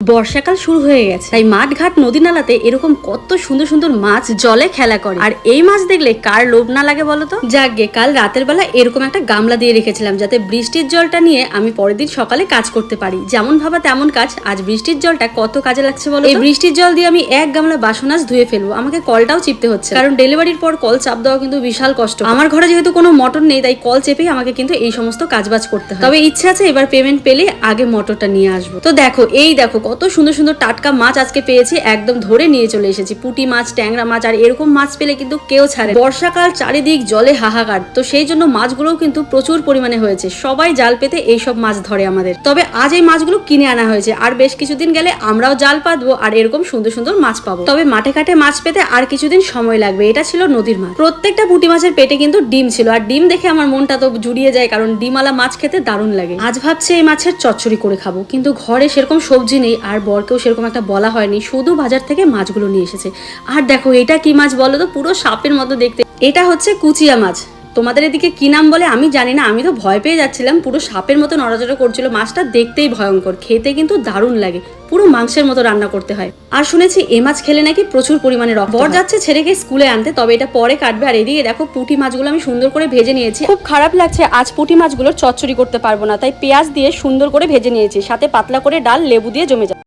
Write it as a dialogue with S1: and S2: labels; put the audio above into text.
S1: বর্ষাকাল শুরু হয়ে গেছে। তাই মাঠ ঘাট নদী নালাতে এরকম কত সুন্দর সুন্দর মাছ জলে খেলা করে। আর এই মাছ দেখলে কার লোভ না লাগে বলতো তো? যাকগে কাল রাতের বেলা এরকম একটা গামলা দিয়ে রেখেছিলাম যাতে বৃষ্টির জলটা নিয়ে আমি পরের দিন সকালে কাজ করতে পারি। যেমন ভাবা তেমন কাজ আজ বৃষ্টির জলটা কত কাজে লাগছে বলো এই বৃষ্টির জল দিয়ে আমি এক গামলা বাসন আজ ধুয়ে ফেলব। আমাকে কলটাও চিপতে হচ্ছে কারণ ডেলিভারির পর কল চাপ দেওয়া কিন্তু বিশাল কষ্ট। আমার ঘরে যেহেতু কোনো মটর নেই তাই কল চেপেই আমাকে কিন্তু এই সমস্ত কাজবাজ করতে হয়। তবে ইচ্ছে আছে এবার পেমেন্ট পেলে আগে মটরটা নিয়ে আসব। তো দেখো এই দেখো কত সুন্দর সুন্দর টাটকা মাছ আজকে পেয়েছি, একদম ধরে নিয়ে চলে এসেছি। পুঁটি মাছ, ট্যাংরা মাছ, আর এরকম মাছ পেলে কিন্তু কেউ ছাড়ে বর্ষাকাল চারিদিক জলে হাহাকার, তো সেই জন্য মাছগুলোও কিন্তু প্রচুর পরিমাণে হয়েছে। সবাই জাল পেতে এইসব মাছ ধরে আমাদের। তবে আজ এই মাছগুলো কিনে আনা হয়েছে, আর বেশ কিছুদিন গেলে আমরাও জাল পাতবো আর এরকম সুন্দর সুন্দর মাছ পাবো। তবে মাঠে ঘাটে মাছ পেতে আর কিছুদিন সময় লাগবে, এটা ছিল নদীর মাছ। প্রত্যেকটা পুঁটি মাছের পেটে কিন্তু ডিম ছিল, আর ডিম দেখে আমার মনটা তো জুড়িয়ে যায়, কারণ ডিমওয়ালা মাছ খেতে দারুণ লাগে। আজ ভাবছি এই মাছের চচ্চড়ি করে খাব, কিন্তু ঘরে সেরকম সবজি নেই আর বরকেও সেরকম একটা বলা হয়নি। শুধু বাজার থেকে মাছগুলো নিয়ে এসেছে। আর দেখো, এটা কি মাছ বলো তো? পুরো সাপের মতো দেখতে। এটা হচ্ছে কুচিয়া মাছ। তোমাদের এদিকে কি নাম বলে আমি জানি না। আমি তো ভয় পেয়ে যাচ্ছিলাম। পুরো সাপের মতো নড়াচড়া করছিল। মাছটা দেখতেই ভয়ঙ্কর। খেতে কিন্তু দারুণ লাগে। পুরো মাংসের মতো রান্না করতে হয়। আর শুনেছি, এ মাছ খেলে নাকি প্রচুর পরিমাণে রক্ত বর যাচ্ছে ছেলেকে স্কুলে আনতে, তবে এটা পরে কাটবে। আর এদিকে দেখো, পুঁটি মাছগুলো আমি সুন্দর করে ভেজে নিয়েছি। খুব খারাপ লাগছে, আজ পুঁটি মাছগুলোর চচ্চড়ি করতে পারব না। তাই পেঁয়াজ দিয়ে সুন্দর করে ভেজে নিয়েছি। সাথে পাতলা করে ডাল, লেবু দিয়ে জমে যায়